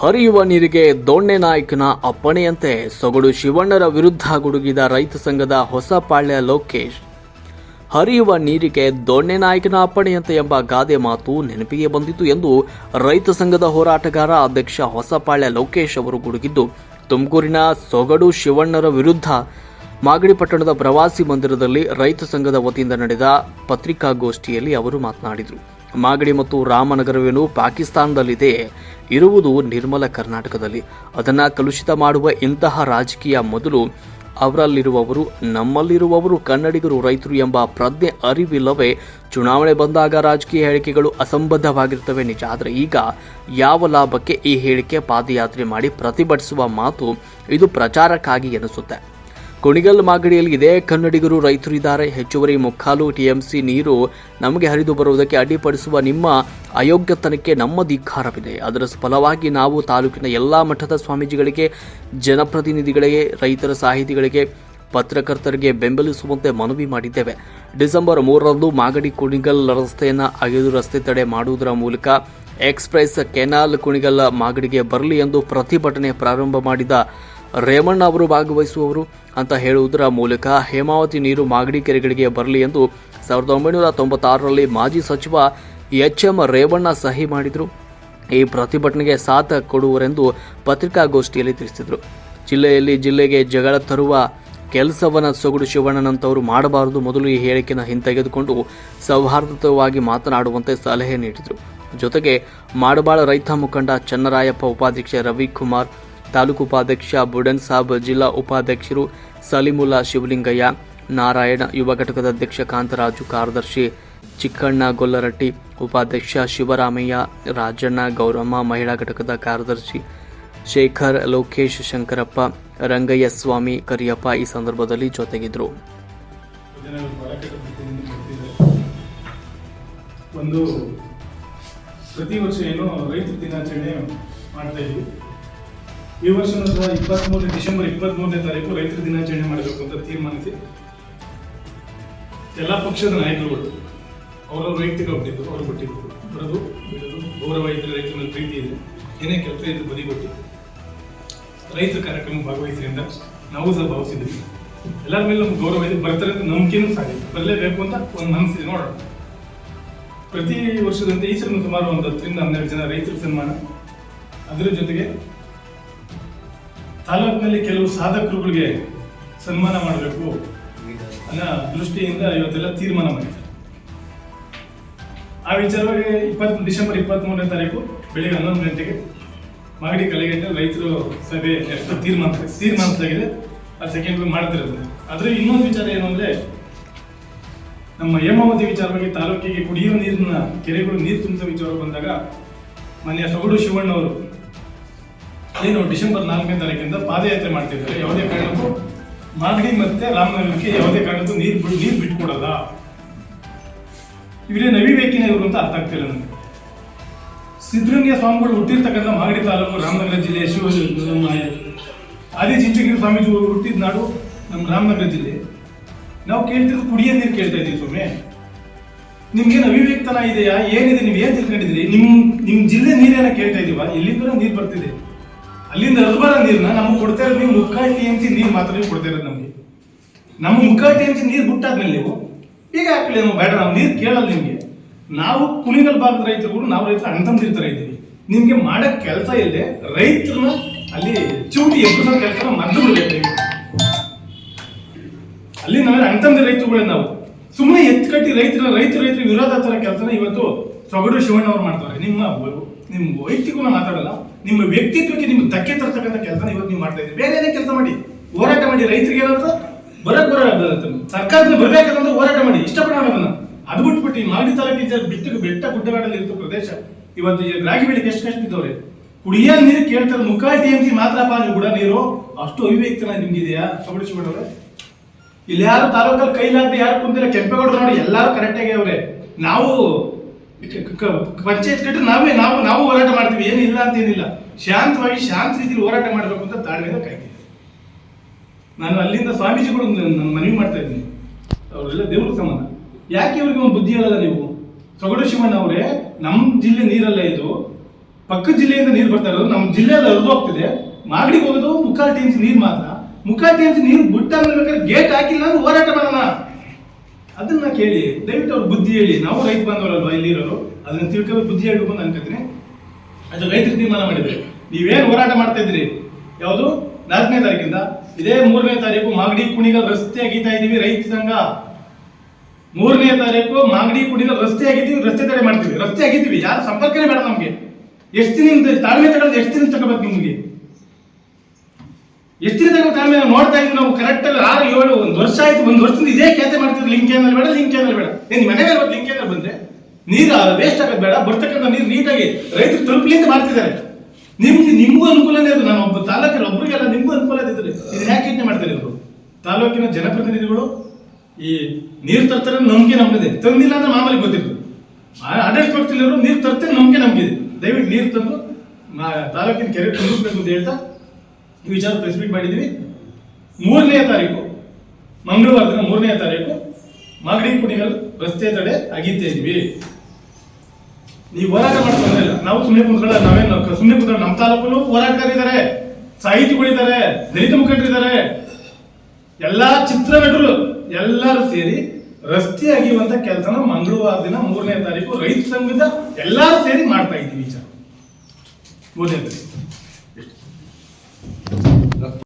ಹರಿಯುವ ನೀರಿಗೆ ದೊಣ್ಣೆ ನಾಯಕನ ಅಪ್ಪಣೆಯಂತೆ ಸೊಗಡು ಶಿವಣ್ಣರ ವಿರುದ್ಧ ಗುಡುಗಿದ ರೈತ ಸಂಘದ ಹೊಸಪಾಳ್ಯ ಲೋಕೇಶ್. ಹರಿಯುವ ನೀರಿಗೆ ದೊಣ್ಣೆ ನಾಯಕನ ಅಪ್ಪಣೆಯಂತೆ ಎಂಬ ಗಾದೆ ಮಾತು ನೆನಪಿಗೆ ಬಂದಿತು ಎಂದು ರೈತ ಸಂಘದ ಹೋರಾಟಗಾರ ಅಧ್ಯಕ್ಷ ಹೊಸಪಾಳ್ಯ ಲೋಕೇಶ್ ಅವರು ಗುಡುಗಿದ್ದು, ತುಮಕೂರಿನ ಸೊಗಡು ಶಿವಣ್ಣರ ವಿರುದ್ಧ ಮಾಗಡಿ ಪಟ್ಟಣದ ಪ್ರವಾಸಿ ಮಂದಿರದಲ್ಲಿ ರೈತ ಸಂಘದ ವತಿಯಿಂದ ನಡೆದ ಪತ್ರಿಕಾಗೋಷ್ಠಿಯಲ್ಲಿ ಅವರು ಮಾತನಾಡಿದರು. ಮಾಗಡಿ ಮತ್ತು ರಾಮನಗರವೇನು ಪಾಕಿಸ್ತಾನದಲ್ಲಿದೆ ಇರುವುದು ನಿರ್ಮಲ ಕರ್ನಾಟಕದಲ್ಲಿ. ಅದನ್ನು ಕಲುಷಿತ ಮಾಡುವ ಇಂತಹ ರಾಜಕೀಯ ಮೊದಲು ಅವರಲ್ಲಿರುವವರು, ನಮ್ಮಲ್ಲಿರುವವರು ಕನ್ನಡಿಗರು, ರೈತರು ಎಂಬ ಪ್ರಜ್ಞೆ ಅರಿವಿಲ್ಲವೇ ಚುನಾವಣೆ ಬಂದಾಗ ರಾಜಕೀಯ ಹೇಳಿಕೆಗಳು ಅಸಂಬದ್ಧವಾಗಿರ್ತವೆ ನಿಜ. ಆದರೆ ಈಗ ಯಾವ ಲಾಭಕ್ಕೆ ಈ ಹೇಳಿಕೆ ಪಾದಯಾತ್ರೆ ಮಾಡಿ ಪ್ರತಿಭಟಿಸುವ ಮಾತು ಇದು ಪ್ರಚಾರಕ್ಕಾಗಿ ಎನಿಸುತ್ತೆ. ಕುಣಿಗಲ್ ಮಾಗಡಿಯಲ್ಲಿ ಇದೇ ಕನ್ನಡಿಗರು ರೈತರು ಇದ್ದಾರೆ ಹೆಚ್ಚುವರಿ ಮುಕ್ಕಾಲು ಟಿಎಂಸಿ ನೀರು ನಮಗೆ ಹರಿದು ಬರುವುದಕ್ಕೆ ಅಡ್ಡಿಪಡಿಸುವ ನಿಮ್ಮ ಅಯೋಗ್ಯತನಕ್ಕೆ ನಮ್ಮ ಧಿಕ್ಕಾರವಿದೆ. ಅದರ ಫಲವಾಗಿ ನಾವು ತಾಲೂಕಿನ ಎಲ್ಲ ಮಠದ ಸ್ವಾಮೀಜಿಗಳಿಗೆ, ಜನಪ್ರತಿನಿಧಿಗಳಿಗೆ, ರೈತರ ಸಾಹಿತಿಗಳಿಗೆ, ಪತ್ರಕರ್ತರಿಗೆ ಬೆಂಬಲಿಸುವಂತೆ ಮನವಿ ಮಾಡಿದ್ದೇವೆ. ಡಿಸೆಂಬರ್ ಮೂರರಂದು ಮಾಗಡಿ ಕುಣಿಗಲ್ ರಸ್ತೆಯನ್ನು ಅಗೆದು ರಸ್ತೆ ತಡೆ ಮಾಡುವುದರ ಮೂಲಕ ಎಕ್ಸ್ಪ್ರೆಸ್ ಕೆನಾಲ್ ಕುಣಿಗಲ್ ಮಾಗಡಿಗೆ ಬರಲಿ ಎಂದು ಪ್ರತಿಭಟನೆ ಪ್ರಾರಂಭ ಮಾಡಿದ ರೇಮಣ್ಣ ಅವರು ಭಾಗವಹಿಸುವವರು ಅಂತ ಹೇಳುವುದರ ಮೂಲಕ ಹೇಮಾವತಿ ನೀರು ಮಾಗಡಿ ಕೆರೆಗಳಿಗೆ ಬರಲಿ ಎಂದು ಸಾವಿರದ ಒಂಬೈನೂರ ತೊಂಬತ್ತಾರರಲ್ಲಿ ಮಾಜಿ ಸಚಿವ ಎಚ್ ಎಂ ರೇವಣ್ಣ ಸಹಿ ಮಾಡಿದರು. ಈ ಪ್ರತಿಭಟನೆಗೆ ಸಾಥ ಕೊಡುವರೆಂದು ಪತ್ರಿಕಾಗೋಷ್ಠಿಯಲ್ಲಿ ತಿಳಿಸಿದರು. ಜಿಲ್ಲೆಯಲ್ಲಿ ಜಿಲ್ಲೆಗೆ ಜಗಳ ತರುವ ಕೆಲಸವನ್ನು ಸೊಗಡು ಶಿವಣ್ಣನಂತವರು ಮಾಡಬಾರದು ಮೊದಲು ಈ ಹೇಳಿಕೆಯನ್ನು ಹಿಂತೆಗೆದುಕೊಂಡು ಸೌಹಾರ್ದಯುತವಾಗಿ ಮಾತನಾಡುವಂತೆ ಸಲಹೆ ನೀಡಿದರು. ಜೊತೆಗೆ ಮಾಡಬಾಳ ರೈತ ಮುಖಂಡ ಚನ್ನರಾಯಪ್ಪ ಉಪಾಧ್ಯಕ್ಷ ರವಿಕುಮಾರ್ ತಾಲೂಕು ಉಪಾಧ್ಯಕ್ಷ ಬುಡನ್ ಸಾಬ್, ಜಿಲ್ಲಾ ಉಪಾಧ್ಯಕ್ಷರು ಸಲಿಮುಲ್ಲಾ ಶಿವಲಿಂಗಯ್ಯ, ನಾರಾಯಣ ಯುವ ಘಟಕದ ಅಧ್ಯಕ್ಷ ಕಾಂತರಾಜು ಕಾರ್ಯದರ್ಶಿ ಚಿಕ್ಕಣ್ಣ ಗೊಲ್ಲರಟ್ಟಿ, ಉಪಾಧ್ಯಕ್ಷ ಶಿವರಾಮಯ್ಯ, ರಾಜಣ್ಣ ಗೌರಮ್ಮ, ಮಹಿಳಾ ಘಟಕದ ಕಾರ್ಯದರ್ಶಿ ಶೇಖರ್ ಲೋಕೇಶ್ ಶಂಕರಪ್ಪ, ರಂಗಯ್ಯ ಸ್ವಾಮಿ ಕರಿಯಪ್ಪ ಈ ಸಂದರ್ಭದಲ್ಲಿ ಬರ್ತಿದ್ದಾರೆ. ಒಂದು ಪ್ರತಿ ವರ್ಷ ಏನು ರೈತ ದಿನಾಚರಣೆ ಮಾಡ್ತಾ ಇದ್ವಿ ಈ ವರ್ಷ ಇಪ್ಪತ್ತ್ ಮೂರನೇ ಡಿಸೆಂಬರ್ ಇಪ್ಪತ್ತ್ ಮೂರನೇ ತಾರೀಕು ರೈತರ ದಿನಾಚರಣೆ ಮಾಡಬೇಕು ಅಂತ ತೀರ್ಮಾನಿಸಿ ಎಲ್ಲ ಪಕ್ಷದ ನಾಯಕರುಗಳು ಅವರವ್ರ ವೈಯಕ್ತಿಕ ಹುಟ್ಟಿದ್ರು ಅವರು ಕೊಟ್ಟಿದ್ರು ಬರೋದು ಬಿಡೋದು, ಗೌರವ ಇದ್ರೆ ರೈತರ ಮೇಲೆ ಪ್ರೀತಿ ಇದೆ, ಏನೇ ಕೆಲಸ ಇದ್ದು ಬದಿಗೊಟ್ಟು ರೈತ ಕಾರ್ಯಕ್ರಮ ಭಾಗವಹಿಸಿದ್ರಿಂದ ನಾವು ಸಹ ಭಾವಿಸಿದ್ವಿ ಎಲ್ಲರ ಮೇಲೆ ನಮ್ಗೆ ಗೌರವ ಇದೆ, ಬರ್ತಾರೆ ಅಂತ ನಂಬಿಕೆನೂ ಸಾಧ್ಯ ಬರಲೇಬೇಕು ಅಂತ ಒಂದು ಮನಸ್ಸಿದೆ ನೋಡೋಣ. ಪ್ರತಿ ವರ್ಷದಂತೆ ಈ ಸುಮಾರು ಒಂದು ಹತ್ತರಿಂದ ಹನ್ನೆರಡು ಜನ ರೈತರ ಸನ್ಮಾನ. ಅದರ ಜೊತೆಗೆ ತಾಲೂಕಿನಲ್ಲಿ ಕೆಲವು ಸಾಧಕರುಗಳಿಗೆ ಸನ್ಮಾನ ಮಾಡಬೇಕು ಅನ್ನೋ ದೃಷ್ಟಿಯಿಂದ ಇವತ್ತೆಲ್ಲ ತೀರ್ಮಾನ ಮಾಡಿದ್ದಾರೆ ಆ ವಿಚಾರವಾಗಿ ಇಪ್ಪತ್, ಡಿಸೆಂಬರ್ ಇಪ್ಪತ್ತ್ಮೂರನೇ ತಾರೀಕು ಬೆಳಿಗ್ಗೆ ಹನ್ನೊಂದು ಗಂಟೆಗೆ ಮಾಗಡಿ ಕಲೆಗಟ್ಟೆ ರೈತರು ಸಭೆ ಎಷ್ಟು ತೀರ್ಮಾನ ತೀರ್ಮಾನಿಸಲಾಗಿದೆ ಅದು ಸೆಕೆಂಡ್ ಮಾಡ್ತಿರೋದು. ಆದರೆ ಇನ್ನೊಂದು ವಿಚಾರ ಏನು ಅಂದರೆ ನಮ್ಮ ಹೇಮಾವತಿ ವಿಚಾರವಾಗಿ ತಾಲೂಕಿಗೆ ಕುಡಿಯುವ ನೀರಿನ ಕೆರೆಗಳು ನೀರು ತುಂಬಿಸೋ ವಿಚಾರ ಬಂದಾಗ ಮಾನ್ಯ ಸೊಗಡು ಶಿವಣ್ಣ ಅವರು ಏನು ಡಿಸೆಂಬರ್ ನಾಲ್ಕನೇ ತಾರೀಕಿಂದ ಪಾದಯಾತ್ರೆ ಮಾಡ್ತಿದ್ದಾರೆ. ಯಾವುದೇ ಕಾರಣಕ್ಕೂ ಮಾಗಡಿ ಮತ್ತೆ ರಾಮನಗರಕ್ಕೆ ಯಾವುದೇ ಕಾರಣಕ್ಕೂ ನೀರು ಬಿಡು, ನೀರು ಬಿಟ್ಕೊಡಲ್ಲ. ಇವರೇ ನವಿಬೇಕಿನ ಇವರು ಅಂತ ಅರ್ಥ ಆಗ್ತಿಲ್ಲ ನನಗೆ ಸಿದ್ಧಗಂಗೆಯ ಸ್ವಾಮಿಗಳು ಹುಟ್ಟಿರ್ತಕ್ಕಂಥ ಮಾಗಡಿ ತಾಲೂಕು ರಾಮನಗರ ಜಿಲ್ಲೆಯ ಶಿವ ಆದಿ ಚಿಂಚಗಿರಿ ಸ್ವಾಮೀಜಿ ಹುಟ್ಟಿದ ನಾಡು ನಮ್ಮ ರಾಮನಗರ ಜಿಲ್ಲೆ. ನಾವು ಕೇಳ್ತಿದ್ರು ಕುಡಿಯ ನೀರು ಕೇಳ್ತಾ ಇದ್ದೀವಿ ಸ್ವಾಮಿ. ನಿಮ್ಗೆ ಅವಿವೇಕ್ತನ ಇದೆಯಾ? ಏನಿದೆ? ನೀವು ಏನ್ ತಿಳ್ಕೊಂಡಿದ್ರಿ ನಿಮ್ ನಿಮ್ ಜಿಲ್ಲೆ ನೀರೇನ ಕೇಳ್ತಾ ಇದೀವ? ಎಲ್ಲಿಂದ ನೀರು ಬರ್ತಿದೆ. ಅಲ್ಲಿಂದ ಹರಿದು ಬರೋ ನೀರನ್ನ ನಮಗೆ ಕೊಡ್ತಾ ಇರೋದು ನೀವು ಮುಕ್ಕಾಲು ಟಿ ನೀರು ಮಾತ್ರ ನೀವು ಕೊಡ್ತಾ ಇರೋದು ನಮಗೆ. ನಮ್ಮ ಮುಕ್ಕಾಲು ಟಿ ಎಂ ಸಿ ನೀರು ಬಿಟ್ಟಾದ್ಮೇಲೆ ನೀವು ಈಗ ಹಾಕ್ಲಿ ನಾವು ಬೇಡ ನಾವು ನೀರು ಕೇಳಲ್ಲ ನಿಮಗೆ. ನಾವು ಕುಣಿಗಲ್ ಭಾಗದ ರೈತರುಗಳು, ನಾವು ರೈತರು ಅಣ್ತಂದಿರ್ತಾರೆ ಇದ್ದೀವಿ ನಿಮಗೆ ಮಾಡೋ ಕೆಲಸ ಇಲ್ಲದೆ ರೈತರನ್ನ ಅಲ್ಲಿ ಚೂಟಿ ಎಬ್ಬಿಸೋ ಕೆಲಸ ಮದ್ದು ಬಿಡಬೇಕು ಅಲ್ಲಿ ನಾವೇ ಅಣ್ತಂದಿ ರೈತರುಗಳೇ ನಾವು. ಸುಮ್ಮನೆ ಎತ್ತು ಕಟ್ಟಿ ರೈತರ ರೈತ ರೈತರ ವಿರೋಧ ಥರ ಕೆಲಸನ ಇವತ್ತು ಸೊಗಡು ಶಿವಣ್ಣ ಅವ್ರು ಮಾಡ್ತಾರೆ. ನಿಮ್ಮ ನಿಮ್ಮ ವೈಯಕ್ತಿಕ ಮಾತಾಡಲ್ಲ. ನಿಮ್ಮ ವ್ಯಕ್ತಿತ್ವಕ್ಕೆ ನಿಮ್ಗೆ ಧಕ್ಕೆ ತರ್ತಕ್ಕಂಥ ಕೆಲಸ ಇವತ್ತು ನೀವು ಮಾಡ್ತಾ ಇದ್ದೀರಿ. ಬೇರೆ ಏನೇ ಕೆಲಸ ಮಾಡಿ. ಹೋರಾಟ ಮಾಡಿ. ರೈತರಿಗೆ ಏನಾದ್ರು ಬರಕ್ ಬರ ಸರ್ಕಾರದಿಂದ ಬರ್ಬೇಕಂದ್ರೆ ಹೋರಾಟ ಮಾಡಿ. ಇಷ್ಟಪಡೋಣ ಅದನ್ನ ಅದು ಬಿಟ್ಬಿಟ್ಟು ಈ ಮಾಗಡಿ ತಾಲೂಕಿನ ಬಿಟ್ಟು ಬೆಟ್ಟ ಗುಡ್ಡಗಾಡಲ್ಲಿ ಇರೋ ಪ್ರದೇಶ. ಇವತ್ತು ರಾಗಿ ಬೆಳೆಗೆ ಎಷ್ಟು ಕಷ್ಟ ಇದ್ದವ್ರೆ. ಕುಡಿಯೋ ನೀರು ಕೇಳ್ತಾರೆ. ಮುಕ್ಕಾಲ್ ಟಿ ಎಂ ಸಿ ಮಾತ್ರಪ್ಪ ನೀವು ಕೂಡ ನೀರು. ಅಷ್ಟು ಅವಿವೇಕ್ತನ ನಿಮ್ಗಿದೆಯಾ? ಅವ್ರೆ ಇಲ್ಲಿ ಯಾರು ತಾಲೂಕಲ್ಲಿ ಕೈಲಾಗದೆ ಯಾರು ಕುಂತಿಲ್ಲ ಕೆಂಪೇಗೌಡರು ನೋಡಿ ಎಲ್ಲಾರು ಕರೆಕ್ಟಾಗಿ ಅವ್ರೆ. ನಾವು ಪಂಚಾಯತ್ ಕಟ್ಟರೆ ನಾವೇ, ನಾವು ನಾವು ಹೋರಾಟ ಮಾಡ್ತೀವಿ. ಏನಿಲ್ಲ ಅಂತ ಏನಿಲ್ಲ. ಶಾಂತವಾಗಿ, ಶಾಂತ ರೀತಿಯಲ್ಲಿ ಹೋರಾಟ ಮಾಡಬೇಕು ಅಂತ ತಾಳ್ಮೆಯಿಂದ ಕಾಯ್ತೀವಿ. ನಾನು ಅಲ್ಲಿಂದ ಸ್ವಾಮೀಜಿಗಳು ನಾನು ಮನವಿ ಮಾಡ್ತಾ ಇದ್ದೀನಿ. ಅವರೆಲ್ಲ ದೇವ್ರ ಸಮಾನ ಯಾಕೆ ಇವ್ರಿಗೆ ಒಂದು ಬುದ್ಧಿ ಹೇಳಲ್ಲ ನೀವು? ಸೊಗಡು ಶಿವಣ್ಣ ಅವರೇ ನಮ್ಮ ಜಿಲ್ಲೆ ನೀರಲ್ಲ ಇದು. ಪಕ್ಕ ಜಿಲ್ಲೆಯಿಂದ ನೀರು ಬರ್ತಾ ಇರೋದು ನಮ್ಮ ಜಿಲ್ಲೆಯಲ್ಲಿ ಹರಿದು ಹೋಗ್ತಿದೆ. ಮಾಗಡಿಗೆ ಹೋಗೋದು ಮುಕ್ಕಾಲು ಟಿ ನೀರು ಮಾತ್ರ. ಮುಕ್ಕಾಲು ಟಿ ನೀರು ಬಿಟ್ಟ ಮೇಲೆ ಬೇಕಾದ್ರೆ ಗೇಟ್ ಹಾಕಿಲ್ಲ ಅಂದ್ರೆ ಹೋರಾಟ ಮಾಡೋಣ. ಕೇಳಿ, ದಯವಿಟ್ಟು ಅವ್ರು ಬುದ್ಧಿ ಹೇಳಿ. ನಾವು ರೈತ ಬಂದವರಲ್ವಾ ಇಲ್ಲಿರೋರು? ಅದನ್ನ ತಿಳ್ಕೊಂಡು ಬುದ್ಧಿ ಹೇಳ್ಬೇಕು ಅಂತ ಅನ್ಕೋತೀನಿ ಅದು ರೈತರು ತೀರ್ಮಾನ ಮಾಡಿದ್ರೆ. ನೀವೇನು ಹೋರಾಟ ಮಾಡ್ತಾ ಇದ್ರಿ ಯಾವುದು? ನಾಲ್ಕನೇ ತಾರೀಕಿಂದ? ಇದೇ ಮೂರನೇ ತಾರೀಕು ಮಾಗಡಿ ಕುಣಿಗಲ್ ರಸ್ತೆ ಅಗೀತಾ ಇದೀವಿ ರೈತ ಸಂಘ. ಮೂರನೇ ತಾರೀಕು ಮಾಗಡಿ ಕುಣಿಗಲ್ ರಸ್ತೆ ಅಗಿತೀವಿ ರಸ್ತೆ ತಡೆ ಮಾಡ್ತೀವಿ. ರಸ್ತೆ ಆಗಿದ್ದೀವಿ, ಯಾರು ಸಂಪರ್ಕನೇ ಬೇಡ ನಮ್ಗೆ. ಎಷ್ಟು ದಿನ ತಾಳ್ಮೆ ತಗೊಳ್ಳೋದು ಎಷ್ಟು ದಿನ ತಗೋಬೇಕು ನಿಮ್ಗೆ? ಎಷ್ಟು ಕಾಲ ನಾವು ನೋಡ್ತಾ ಇದ್ವಿ ನಾವು ಕರೆಕ್ಟ್ ಅಲ್ಲಿ. ಆರು, ಏಳು, ಒಂದು ವರ್ಷ ಆಯ್ತು, ಒಂದು ವರ್ಷದಿಂದ ಇದೇ ಕೆಲಸ ಮಾಡ್ತಿದ್ರು. ಲಿಂಕ್ ಏನಲ್ಲಿ ಬೇಡ ಲಿಂಕ್ ಏನಲ್ಲಿ ಬೇಡ. ನಿಮ್ಮ ಮನೆ ಮೇಲೆ ಲಿಂಕ್ ಏನಲ್ಲಿ ಬಂದ್ರೆ? ನೀರು ವೇಸ್ಟ್ ಆಗೋದು ಬೇಡ. ಬರ್ತಕ್ಕಂಥ ನೀರು ನೀಟಾಗಿ ರೈತರು ತಲುಪಲಿಂದ ಮಾಡ್ತಿದ್ದಾರೆ. ನಿಮ್ಗೆ ನಿಮಗೂ ಅನುಕೂಲನೇ ಅದು. ನಾನು ಒಬ್ಬ ತಾಲೂಕಿನ ಒಬ್ಬರಿಗೆಲ್ಲ ನಿಮಗೂ ಅನುಕೂಲ ಇದ್ದಿದ್ರೆ ಇದು ಯಾಕೆ ಯೋಚನೆ ಮಾಡ್ತಾರೆ ಇವರು? ತಾಲೂಕಿನ ಜನಪ್ರತಿನಿಧಿಗಳು ಈ ನೀರು ತರ್ತಾರೆ ನಂಬಿಕೆ ನಮ್ಗಿದೆ ತಂದಿಲ್ಲ ಅಂದ್ರೆ ಮಾಮೂಲಿ ಗೊತ್ತಿತ್ತು ಆಡಳಿತ ಪಕ್ಷದಲ್ಲಿರೋರು ನೀರು ತರ್ತಾರೆ ನಂಬಿಕೆ ನಮಗಿದೆ. ದಯವಿಟ್ಟು ನೀರು ತಂದು ತಾಲೂಕಿನ ಕೆರೆ ತುಂಬಿಸ್ಬೇಕು ಅಂತ ಹೇಳ್ತಾ ಈ ವಿಚಾರ ಪ್ರೆಸ್ ಮಾಡಿದ್ದೀವಿ. ಮೂರನೇ ತಾರೀಕು, ಮಂಗಳವಾರ ದಿನ ಮೂರನೇ ತಾರೀಕು, ಮಾಗಡಿ ಕುಣಿಗಲ್ ರಸ್ತೆ ತಡೆ ಅಗೀತಾ ಇದೀವಿ ನೀವು ಹೋರಾಟ ಮಾಡಿ ಇಲ್ಲ? ನಾವು ಸುಮ್ಮನೆ ಕುಂತ್ಕೊಳ್ಳ ನಾವೇನು ಸುಮ್ಮನೆ ಕುಂತ್ಕೊಳ್ಳ ನಮ್ಮ ತಾಲೂಕಲ್ಲೂ ಹೋರಾಟಗಾರಿದ್ದಾರೆ ಸಾಹಿತಿಗಳಿದ್ದಾರೆ ದಲಿತ ಮುಖಂಡರಿದ್ದಾರೆ. ಎಲ್ಲಾ ಚಿತ್ರ ನಟರು ಎಲ್ಲರೂ ಸೇರಿ ರಸ್ತೆ ಅಗಿಯುವಂತ ಕೆಲಸನ ಮಂಗಳವಾರ ದಿನ ಮೂರನೇ ತಾರೀಕು ರೈತ ಸಂಘದ ಎಲ್ಲರೂ ಸೇರಿ ಮಾಡ್ತಾ ಇದ್ದೀವಿ ವಿಚಾರ. ಮೂರನೇ ತಾರೀಕು.